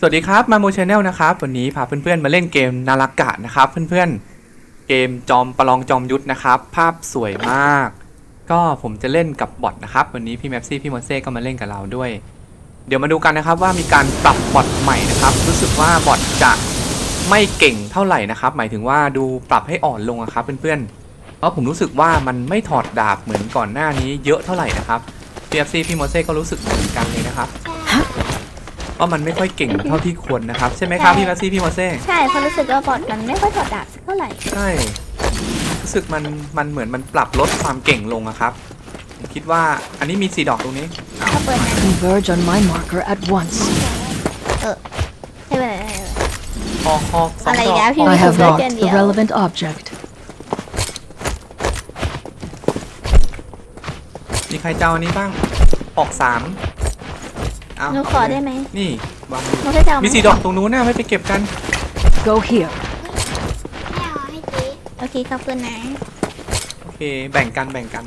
สวัสดีครับมาโมชแนลนะครับวันนี้พาเพื่อนๆมาเล่นเกมนารักะนะครับเพื่อนๆ เกมจอมประลองจอมยุทธนะครับ ภาพสวยมาก ก็ผมจะเล่นกับบอทนะครับ วันนี้พี่แมปซี่พี่มอนเซ่ก็มาเล่นกับเราด้วย เดี๋ยวมาดูกันนะครับว่ามีการปรับบอทใหม่นะครับ รู้สึกว่าบอทจะไม่เก่งเท่าไหร่นะครับ หมายถึงว่าดูปรับให้อ่อนลงอะครับเพื่อนๆเพราะผมรู้สึกว่ามันไม่ถอดดาบเหมือนก่อนหน้านี้เยอะเท่าไหร่นะครับพี่แมปซี่พี่มอนเซ่ก็รู้สึกเหมือนกันเลยนะครับ ว่ามันไม่ค่อยเก่งเท่าที่ควรนะครับ ใช่ไหมครับพี่แมสซี่พี่มอเซ่ใช่เพราะรู้สึกว่าบอทมันไม่ค่อยถอดดาบสักเท่าไหร่ใช่รู้สึกมันมันเหมือนมันปรับลดความเก่งลงอะครับผมคิดว่าอันนี้มีสีดอกตรงนี้ถ้าเปิดนะ Converge on my marker at once. ให้ไปไหนคอคอสองอะไรดอกนะพี่คอ I have Converge marked and the yell. relevant object. มีใครเจ้าอันนี้บ้าง ออกสาม เอาหนูขอได้ไหมนี่วางอยู่หนูจะเอามีสีดอกตรงนู้นนะไม่ไปเก็บกัน Go here. โอเคขอบคุณนะโอเคแบ่งกันแบ่งกัน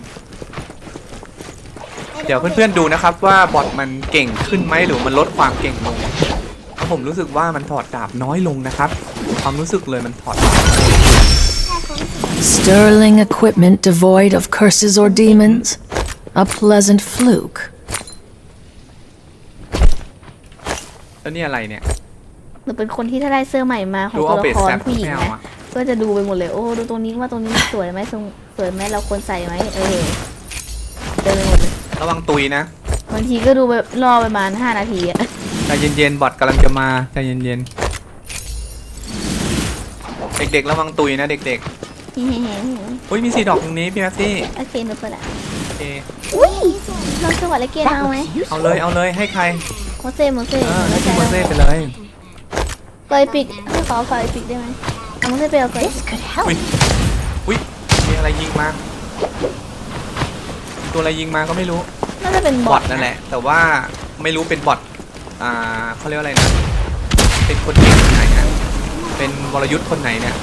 เดี๋ยวเพื่อนๆดูนะครับว่าบอทมันเก่งขึ้นไหมหรือมันลดความเก่งลงเพราะผมรู้สึกว่ามันถอดดาบน้อยลงนะครับ ความรู้สึกเลยมันถอดดาบ Sterling equipment devoid of curses or demons. A pleasant fluke. แล้วนี่อะไรเนี่ยหนูเป็นคนที่ถ้าได้เสื้อใหม่มาของดูตัเอาวเบละสครแซปผู้หญิงไม่เอานะอะก็จะดูไปหมดเลยโอ้ดูตรงนี้ว่าตรงนี้สวยไหมทรงสวยไหมเราควรใส่ไหมเออเดินไปหมดเลยระวังตุยนะบางทีก็ดูแบบรอประมาณ5นาทีอะใจเย็นๆบอทกำลังจะมาใจเย็นๆเด็กๆระวังตุยนะเด็กๆอุ้ยมีสีดอกตรงนี้พี่แม็กซี่โอเคหนูเปิดอะโอเคอุ้ยลองสวัสดิ์เกียรติเอาไหมเอาเลยเอาเลยให้ใคร โมเซ่โมเซ่เออโมให้เซ่พี่โมเซ่ไปเลยเปิดปิดให้ขอเปิดปิดได้ไหมเอาโมเซ่ไปเอาไปอุ้ยอุ้ยมีอะไรยิงมา ตัวอะไรยิงมาก็ไม่รู้ น่าจะเป็นบบออททนั่นแหละ แต่ว่าไม่รู้เป็นบอทอ่าเขาเรียกว่าอะไรนะ เป็นคนเก่งคนไหนนะเป็นวรยุทธ์คนไหนเนี่ย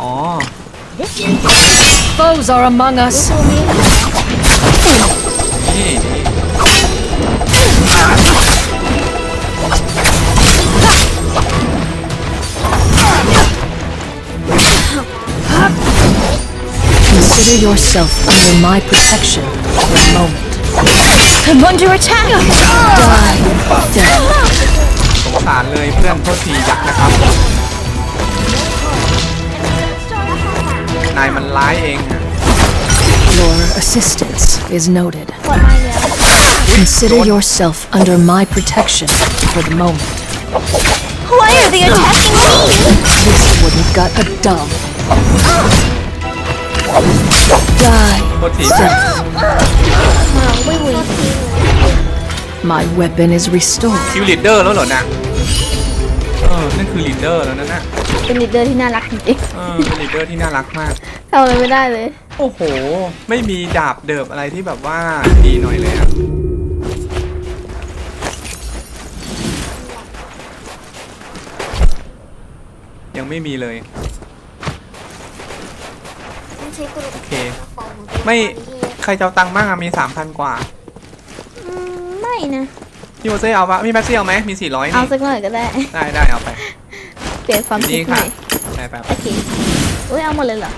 อ๋อ Foes are among us. ซูมี่นี่ Consider yourself under my protection for a moment. I'm under attack! Die, death. สงสารเลยเพื่อนโทษทียักษ์นะครับ นายมันร้ายเองอะ Your assistance is noted. บอทมาแล้ว Consider yourself under my protection for the moment. Why are they attacking me This wouldn't gut a dove. Die, โทษทีเพื่อนมาวุ้ยวุ้ย My weapon is restored. คิวลีดเดอร์แล้วเหรอนะเออนั่นคือลีดเดอร์แล้วนะน่ะเป็นลีดเดอร์ที่น่ารักจริงเออเป็นลีดเดอร์ที่น่ารักมาก ๆทำอะไรไม่ได้เลย โอ้โห ไม่มีดาบเดิบอะไรที่แบบว่าดีหน่อยเลยอะยังไม่มีเลย โอเค ไม่ ใครจะเอาตังค์บ้างอะมีสามพันกว่าอืมไม่นะ พี่โมเซ่เอาปะพี่แม็กซี่เอาไหมมีสี่ร้อยเอานี่สักหน่อยก็ได้ ได้ได้เอาไป เปลี่ยนความคินี่ดใหค่ะม่ ไปไปไปโอเคอุ้ยเอาหมดเลยเหรอ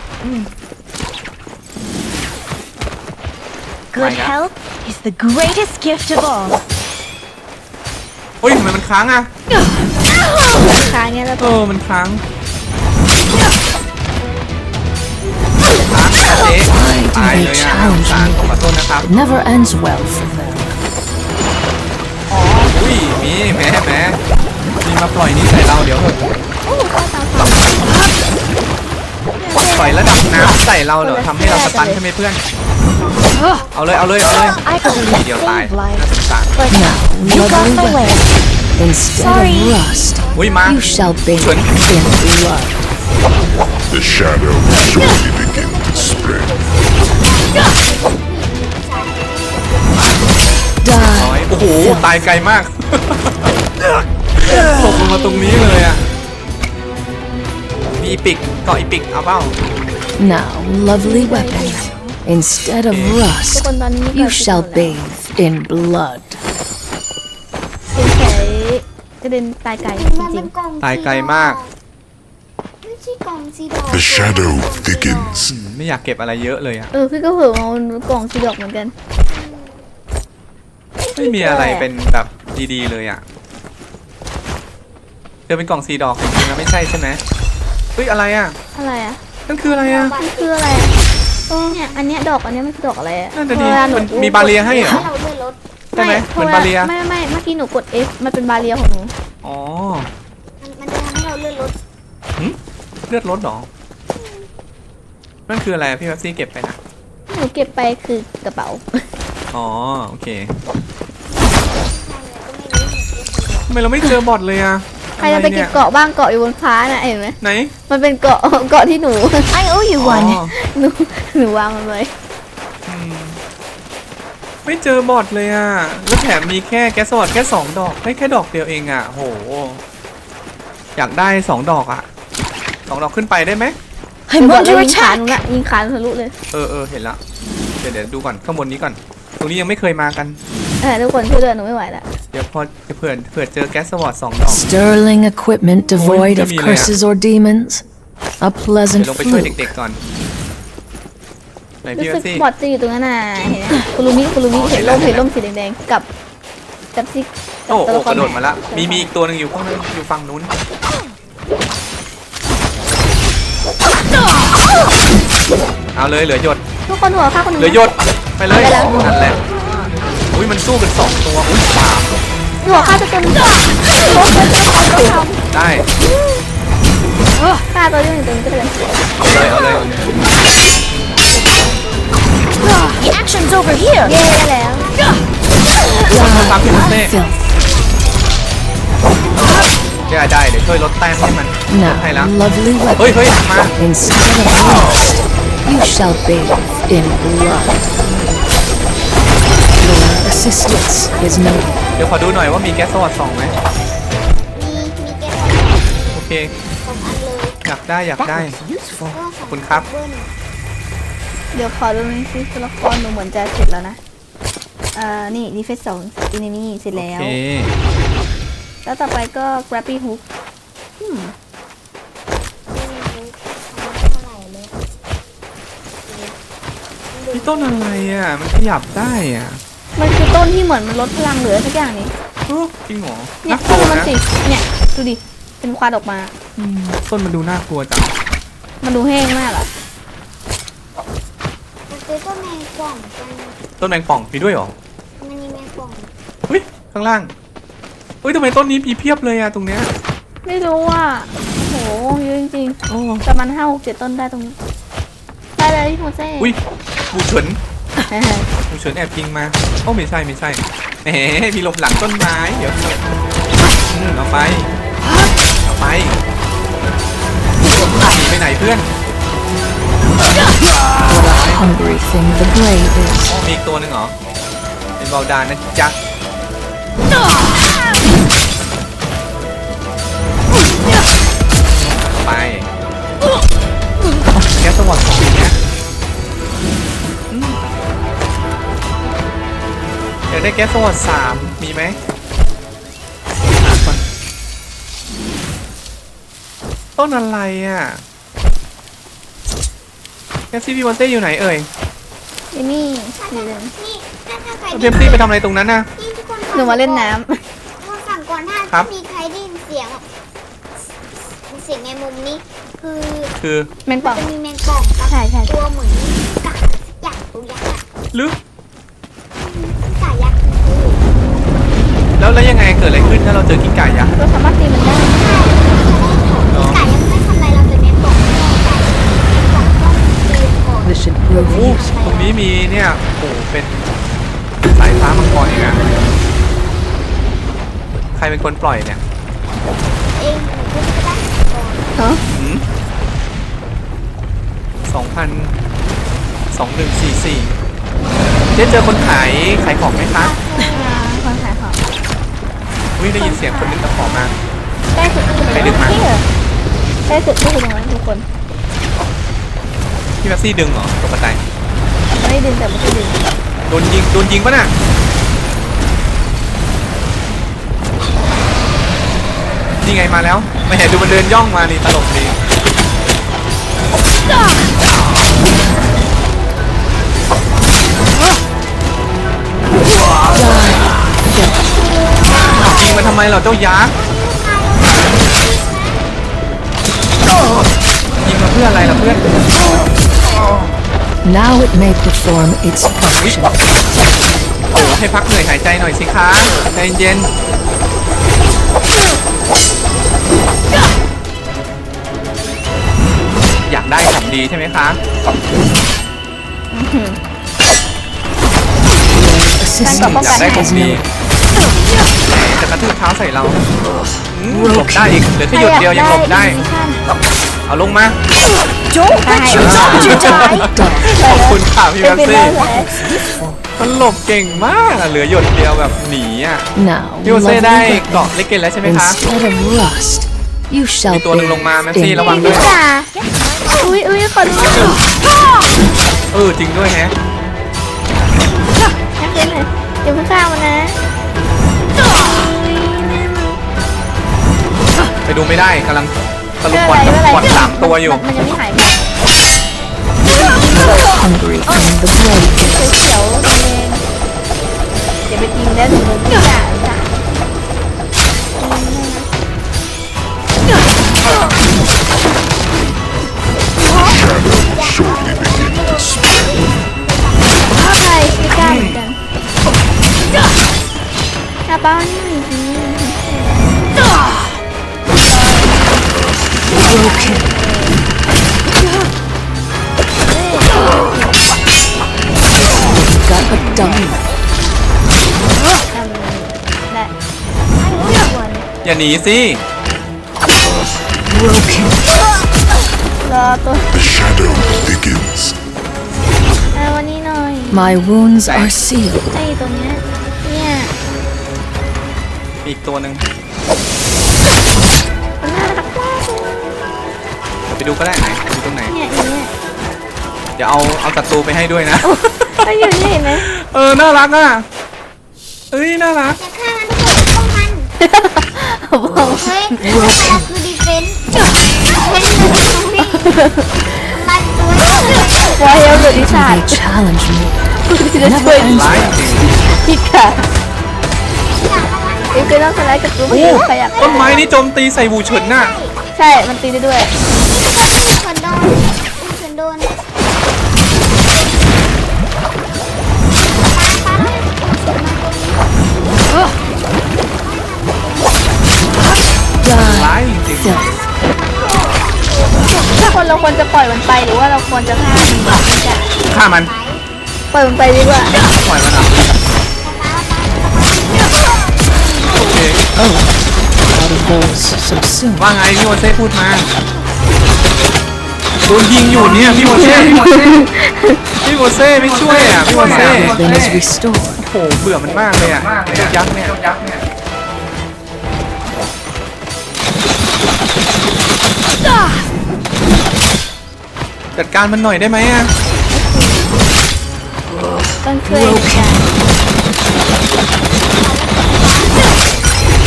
Good health is the greatest gift of all. เฮ้ยทำไมมันค้างอะค้างเงี้ยแล้วเออมันค้าง ตายเลยอะสารขอโทษนะครับ It never ends well for them. อุ้ยมีแหมแหมมีมาปล่อยนี่ใส่เราเดี๋ยวเถอะโอ้เข้าตามเขาปล่อยระดับน้ำใส่เราเดี๋ยวทำให้เราสตันใช่ไหมเพื่อน เอาเลยเอาเลยเอาเลย I ที believe เดียวตาย save lives. น่าสงสาร Now, You got lovely my way. weapon. Instead Sorry. of rust, อุ้ยมา you shall bathe Good. in blood. The shadow will shortly begin to spread. น้อย Die, โอ้โห ตายไกลมากตกลงมาตรงนี้เลยอะ มีอีปิกเกาะอีปิกเอาเปล่า now, lovely weapon. Instead of ทุก rust, คนตอนนี้ you shall bathe in blood. เป็นใช้กระเด็นตายไกลจมันริเป็งนกล่องตายไกลมาก ไม่ใช่กล่องสีดอก The shadow thickens. อืมไม่อยากเก็บอะไรเยอะเลยอะๆเออพี่ก็เผื่อเอากล่องสีดอกเหมือนกัน ไม่มีอะไรเป็นแบบดีๆเลยอะเจอเป็นกล่องสีดอกจริงๆแล้วไม่ใช่ใช่ไหมเฮ้ยอะไรอะอะไรอะนั่นคืออะไรอะมันคืออะไรอะเออเนี่ยอันเนี้ยดอกอันเนี้ยมันคือดอกอะไรอะนั่นจะดีเวลาหมันมีบาเรียให้เหรอ ให้เราเลื่อนรถ ใช่ไหมเหมือนบาเรีย ไม่ไม่ไม่เมื่อกี้หนูกด F มันเป็นบาเรียของหนู อ๋อ มันมันจะทำให้เราเลื่อนรถ เลือดรถเหรอนั่นคืออะไรอะพี่แม็ซี่เก็บไปนะหนูเก็บไปคือกระเป๋า อ๋อโอเคทำไมเราไม่เจอบอทเลยอะใครจะไปเก็บเกาะบ้างเกาะอยู่บนฟ้าน่ะเห็นไหมไหนมันเป็นเกาะเกาะที่หนู I owe you อ๋อ one. หนูหนูวางมันไว้อืมไม่เจอบอทเลยอะแล้วแถมมีแค่แก๊สสวัสดแค่สองดอกได้แค่ดอกเดียวเองอะโห อยากได้สองดอกอะ สองดอกขึ้นไปได้ไหม I'm บอกแล้ว under ยิงขาห attack. นูละยิงขาหนูทะลุเลย เออเออเห็นละเดี๋ยวเดี๋ยวดูก่อนข้างบนนี้ก่อน ตรงนี้ยังไม่เคยมากันเออทุกคนช่วยด้วยหนูไม่ไหวละเดี๋ยวพอเผื่อเผื่อเจอแก๊สสวอตสองดอก Sterling equipment devoid of Oi, Camilla. curses or demons. A เดี๋ pleasant ยวลงไปช่วย fluke. เด็กๆก่อนไหนรู้พี่สึว่ากซี่บอดจะอยู่ตรงนั้นน่ะเห็นไหมคุรุมิคุรุมิอ๋อเห็เห็นนแล้ร่วมเห็นร่มสีแดงๆกับกับซิกโอ้โอ้ตัวลกระโดดใหมาละมีมีอีกตัวหนึ่งอยู่ข้างนั้นอยู่ฝั่งนู้น เอาเลยเหลือหยด ทุกคนหัวข้าคนหนึงเหลือหยดไปเลยไปแล้ว นั่นแหละอุ้ยมันสู้กันสองตัวอุ้ยสามหัวข้าจะเป็นโอ้โหตัวทำได้ฆ่าตัวที่หนึ่งตัวนี้ก็เลย เอาเลยเอาเลย The action's over here. เย้ได้แล้วตามพี่มุเซ่ Filth. ได้ได้เดี๋ยวช่วยลดแต้มให้มันให้แล้ว Now, lovely เฮ้ย weapon. เฮ้ยมา Instead of rust, you shall bathe in blood. Your assistance is noted. เดี๋ยวขอดูหน่อยว่ามีแก๊สสวอตสองไหมมีมีแก๊สโอเคสองอันเลยอยากได้อยากได้ Useful. ก็สองขอบคุณครับเบิ้ลเดี๋ยวขอดูหน่อยซิตัวละครหนูเหมือนจะเสร็จแล้วนะเอ่อนี่ดีเฟสสองอินนี่เสร็จโอแล้ว เคแล้วต่อไปก็ Grabby Hook อืม นี่ต้นอะไรอะ มันขยับได้อะมันคือต้นที่เหมือนมันลดพลังเหลือสักอย่างนี้โอ้จริงเหรอเนี่ยน่ากดูลัวมันนะสิเนี่ยดูดิเป็นควันออกมา อืมต้นมันดูน่ากลัวจังมันดูแห้งมากอะมันซื้อต้นแมงป่องกันต้นแมงป่องมีด้วยเหรอมันมีแมงป่องอุ้ยข้างล่างอุ้ยทำไมต้นนี้มีเพียบเลยอะตรงเนี้ยไม่รู้ว่าโหเยอะจริงโอ้ๆประมาณห้าหกเจ็ดต้นได้ตรงนี้ได้เลยพี่โมเซ่อุ้ย บูเฉินบูเฉินแอบยิงมาโอ้ไม่ใช่ไม่ใช่แหมมีหลบหลังต้นไม้เดี๋ยวอืมเอาไปเอาไปหนีไปไหนเพื่อน Hungry thing the brave is. อ๋อมีอีกตัวหนึ่งเหรอเป็นบอลดานนะจ๊ะไปแก๊สสวอตของปีเนี้ย อยากได้แก๊สสวอตสามมีไหมหาก่อนต้นอะไรอะแก๊สซีพีวันเต้อยู่ไหนเอ่ยนี่นี่สีเหลืองนี่ถ้าถ้าใครเจมซี่ไปทำอะไรตรงนั้นน่ะ นี่ทุกคนหนูมาเล่นน้มาสั่งก่อนถ้าครับมีใครได้ยินเสียงแบบเสียงในมุมนี้ คือคือำแมงป่องจะมีแมงป่องกับใช่ใช่ตัวเหมือนกายักษ์ตัวยักษ์อะลึกก แล้วแล้วยังไงเกิดอะไรขึ้นถ้าเราเจอกิ้งก่ายักษ์เราสามารถตีมันได้เนาะกายักษ์ไม่ทำอะไรเราแต่แมงป่องไม่ได้แมงป่องต้องตีก่อน This should prove โอ้ useful. ตรงนี้มีเนี่ยโอ้โหเป็นสายฟ้ามังกรอีกอะใครเป็นคนปล่อยเนี่ยเองหนูก็จะได้ก่อนเนาะสองพันสองหนึ่งสี่สี่เจ๊เจอคนขายขายของไหมคะคนขายของ วิ่งได้ยินเสียงคนนึงตะขอมาได้สุดก็คือใครดึงมาได้สุดก็คือตรงนั้นทุกคนพี่แม็กซี่ดึงเหรอตกกระไดไม่ได้ดึงแต่ไม่ใช่ดึงโดนยิงโดนยิงปะน่ะนี่ไงมาแล้ว ไม่เห็นดูมันเดินย่องมานี่ตลกดี เหราเจ้ายักษ์ยิงมาเพื่ออะไรล่ะเพื่อน Now it may perform its function. โอ้ให้พักเหนื่อยหายใจหน่อยสิคะใจเย็นอยากได้ของดีใช่ไหมคะ Assistance อยากได้ของ is ดี needed. จะกระทืบเท้าใส่เราอืมหลบได้อีกเหลือแค่หยดเดียวยังหลบได้ เอาลงมา Don't let your soldier die. ขอบคุณค่ะพี่เป็แม็นกไปซี่ได้แหละมันหลบเก่งมากอะเหลือหยดเดียวแบบหนีอะ Now, พี่โอเซ่ได้ lovely เกาะเล็กเกนแล้วใช่ไหม weapon, คะ instead of rust, you มี shall ตัวหนึ่งลงมาแม็กซี่ bathe ระวัง in ด้วยจ้าอุ้ยอุ้ยขอดูหน่อยเออจริงด้วยแฮะนักเล่นเลยอย่าเพิ่งฆ่ามันนะ ไปดูไม่ได้กำลังตะลุไม่มเป็นบอลไรกัไม่บเป็นไรบอลสามตัวอยู่ มันยังไม่หายไป hungry from the blade. เขียวๆแดงๆอย่าไปกินแล้วหนูโดนจ้าจ้า Shadow shortly begin to spread. ใช่ไม่กล้าเหมือนกันกระเป๋านี่ หน่อยสิ Broken. Got a dime. ได้ อย่าหนีสิ Broken. รอตัว The shadow begins. เอาวันนี้หน่อย My wounds are sealed. ไอ้ตัวเนี้ยเนี่ย มีอีกตัวหนึ่ง ไปดูก็ได้ไหนดูตรงไหน เนี่ยอย่างเนี้ยเดี๋ยวเอาเอาศัตรูไปให้ด้วยนะไอ้อยู่นี่เห็นไหมเออ น่ารักอะเอ้ย น่ารัก จะฆ่ามันเถอะพวกมัน บอกเฮ้ยเราคือดีเฟนส์ดีเฟนส์เลยนะพี่มันตัวเดียวเลยวายเอลเดอร์ดิชา They challenge me. ที่จะช่วยร้ายจริงพี่ค่ะเอ็มจะต้องสไลด์กับตัวไม่ใครอยากต้นไม้นี่โจมตีใส่บูเฉินน่ะ ใช่ มันตีได้ด้วย นโดนร้ายจริง Filth. ถ้าคนเราควรจะปล่อยมันไปหรือว่าเราควรจะฆ่ามันไม่จะฆ่ามัน ปล่อยมันไปดีกว่าปล่อยมันอะโอเค Out of those so soon. ว่าไงพี่โมเซ่พูดมา โดนยิงอยู่เนี่ยพี่โมเซ่พี่โมเซ่พี่โมเซ่ไม่ช่วยอะพี่โมเซ่ Then is restored. โอ้โหเบื่อมันมากเลยอะเจ้ายักษ์เนี่ยจัดการมันหน่อยได้ไหมอะต้องช่วยกัน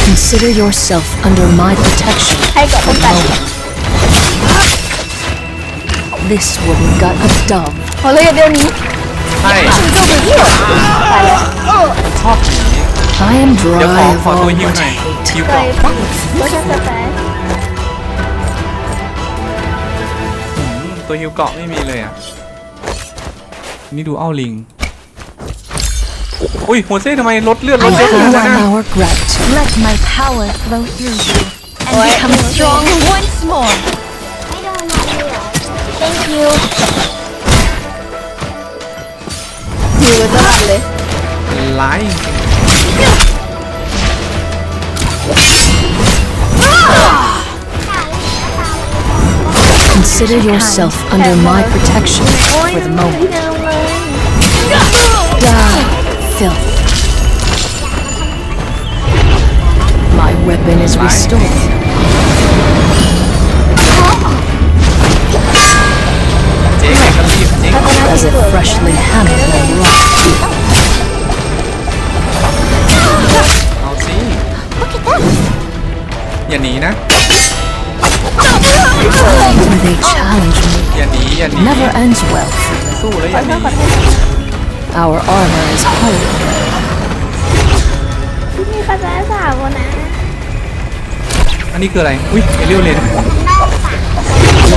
Consider yourself under my protection. ให้เกาะป้องกัน This one got a dove. โอ้เลยเดี๋ยวนี้ใช่ตายแล้วชอบหนี I am เดี๋ยวขอ dry ข of อ all ตัวฮิว but หน่อย hate. ฮิวไปก่อนรถจะสายตัวฮิวเกาะไม่มีเลยอะ นี่ดูเอ้าลิง อุ้ยโฮเซ่ทำไมลดเลือดล I ดเยอะขนาด feel นั้นนะ our gratitude. Let my power flow through you and What? become strong once more. Thank you อยู่ไว้ตลอดเลยร้ายจริง Consider yourself under my protection โอ้ย for the น้ำ moment. เดิมเลย Die, filth. My weapon is restored. As if freshly hammered and rock. เอาสิอย่า อย่าหนีนะ When they challenge me, อย่าหนีอย่าหนี never ends well. สู้แล้วอย่าหนี Our armor is whole. ที่นี่เขาจะสาวนะ อันนี้คืออะไร อุ้ยเอเรียลเลน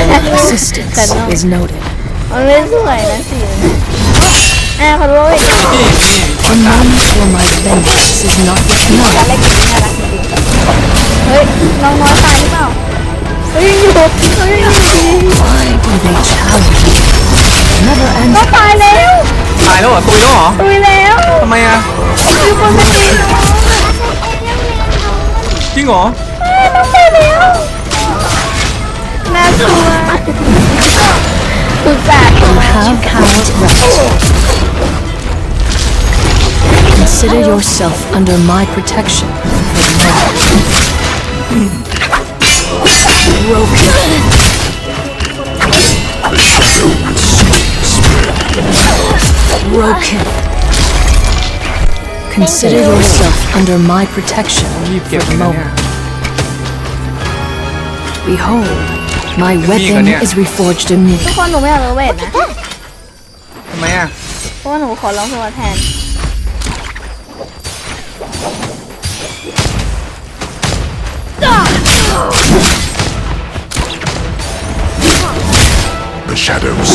Your assistance is noted. มันไม่สวยนะสีนะอะขอรู้อีกนี่นี่ The moment for my vengeance is not yet การ known. เล่นกินน่ารักจริงๆเฮ้ย น้องน้อยตายหรือเปล่าเฮ้ยอยู่เฮ้ย Why do they challenge me? Never ends ก็ตายแล้วตายแล้วเหรอตุยแล้วเหรอตุยแล้วทำไมอะมีคนมาตีน้องจริงเหรอน้องตายแล้วน่าก ลัวสุดสาด You have coward rest. Consider yourself under my protection for the moment. Broken. Broken. Consider yourself under my protection รีบเก็ บ for เล the ยนะเนี่ย moment. Behold, my Cái gì weapon cơ nè? is reforged anew. ทุกคนหนูไม่อยากโรเวทนะ ทำไมอะเพราะว่าหนูขอร้องตัวแทน The shadows.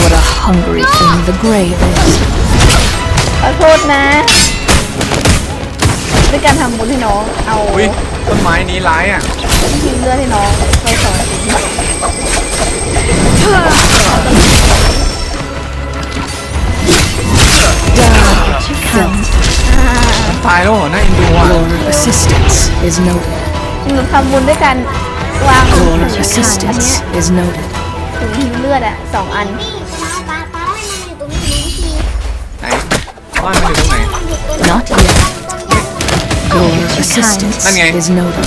What a hungry thing the grave is. ขอโทษนะด้วยการทำบุญให้น้อง เอาอุ้ยต้นไม้นี้ร้ายอะทิ้งเลือดให้น้องไปสอนสิ่ง Felt ตายแล้วเหรอน่าเอ็นดูอะ your assistance is noted. หนูทำบุญด้วยกันวาง Your อันเนี้ย assistance is noted. ถุงทิ้งเลือดอะสองอันนี่เวลาปลาปลาให้มันอยู่ตรงนี้วิธีไหนบ้านมันอยู่ตรงไหนมันอยู่ตรง Not yet. Your assistance นั่นไง is noted.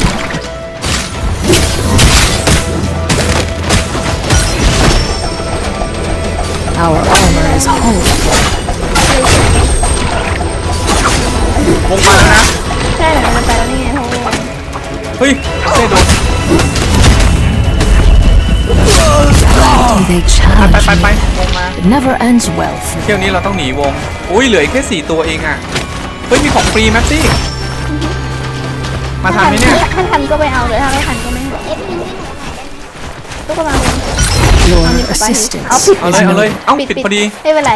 Our armor is whole. วงมาแล้วนะ ใช่แต่มันไปแล้วนี่ไงโทษเฮ้ยเซ่โดน Do they ไป challenge ไปไป me? วงมา It never ends well for เที่ยวนี้เราต้องหนีวง อุ้ยเหลืออีกแค่สี่ตัวเองอะ เฮ้ยมีของฟรีแม็กซี่ มาทันไหมเนี่ย ถ้าทันก็ไปเอาเลยถ้าไม่ทันก็ไม่เอาเอฟหนึ่งให้หนูหน่อยได้ไหมทุกคนมาเลย your เอา assistance ผิดเอาเลย is เอาเลย noted. เอ้าปิดพอดีไม่เป็นไร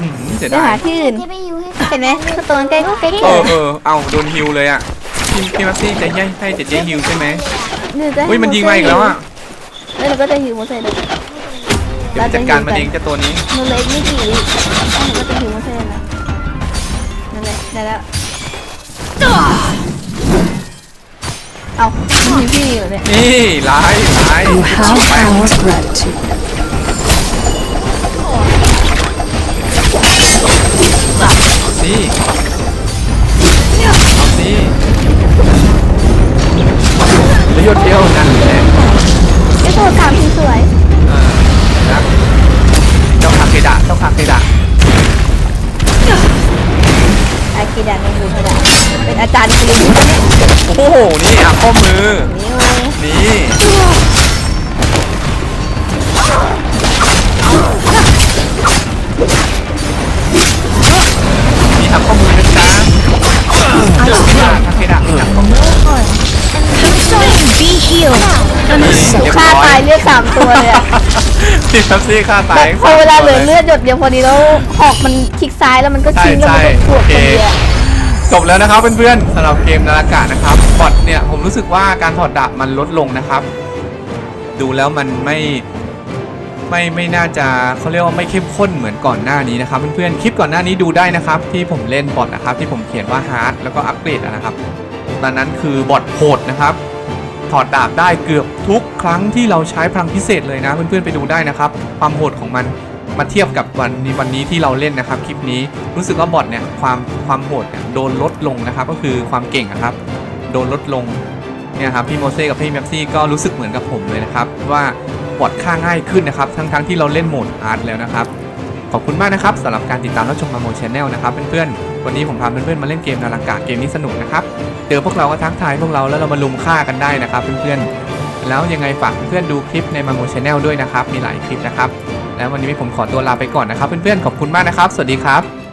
อื้อหือเสียเดี๋ยวดาหายที่อื่น จะไปอยู่ให้เห็นไหมตัวมันใกล้ก็ใกล้เออเออเอาโดนฮิวเลยอะพี่พี่แม็กซี่จะให้ให้เจเจฮิวใช่ไหมจะให้อุ้ยมันยิงมาอีกแล้วอะแล้วเราก็จะหิวโมเสสเลย เดี๋ยวจัดการมันเองเจ้าตัวนี้หนูเล็กไม่กี่วิแล้วหนูก็จะหิวโมเสสแล้วนั่นแหละได้แล้ว เอามีพี่อยู่เนี่ย นี่ร้ายร้าย You have our gratitude. ฆ่าร้อตายเลือดสามตัวเลยอะพี่แป๊บซี่ฆ่าตาแบยบพอเวลาเหลือเลือดหยดเดียวพอดีแล้วหอกมันคลิกซ้ายแล้วมันก็ชิงแล้วมันก็ปวดพอดีอะจบแล้วนะครับเพื่อนๆสำหรับเกมนาฬกานะครับบอทเนี่ยผมรู้สึกว่าการถอดดาบมันลดลงนะครับ ดูแล้วมันไม่ไม่ไม่น่าจะเขาเรียกว่าไม่เข้มข้นเหมือนก่อนหน้านี้นะครับเพื่อนๆคลิปก่อนหน้านี้ดูได้นะครับ ที่ผมเล่นบอทนะครับที่ผมเขียนว่าฮาร์ดแล้วก็อัปเกรดอะนะครับตอนนั้นคือบอทโหดนะครับ ถอดดาบได้เกือบทุกครั้งที่เราใช้พลังพิเศษเลยนะเพื่อนๆไปดูได้นะครับ ความโหดของมันมาเทียบกับวันนี้วันนี้ที่เราเล่นนะครับคลิปนี้รู้สึกว่าบอทเนี่ยความความโหดเนี่ยโดนลดลงนะครับก็คือความเก่งนะครับโดนลดลงเนี่ยครับพี่โมเซ่กับพี่แม็ปซี่ก็รู้สึกเหมือนกับผมเลยนะครับว่าบอทฆ่าง่ายขึ้นนะครับทั้งๆที่เราเล่นโหมดอาร์ตแล้วนะครับ ขอบคุณมากนะครับสำหรับการติดตามรับชมมาโมชแนลนะครับเพื่อนๆวันนี้ผมพาเพื่อนๆมาเล่นเกมนาฬิกาเกมนี้สนุกนะครับเจอพวกเราก็ทักทายพวกเราแล้วเรามาลุมฆ่ากันได้นะครับเพื่อนๆแล้วยังไงฝากเพื่อนๆดูคลิปในมาโมชแนลด้วยนะครับมีหลายคลิปนะครับแล้ววันนี้ผมขอตัวลาไปก่อนนะครับเพื่อนๆขอบคุณมากนะครับ สวัสดีครับ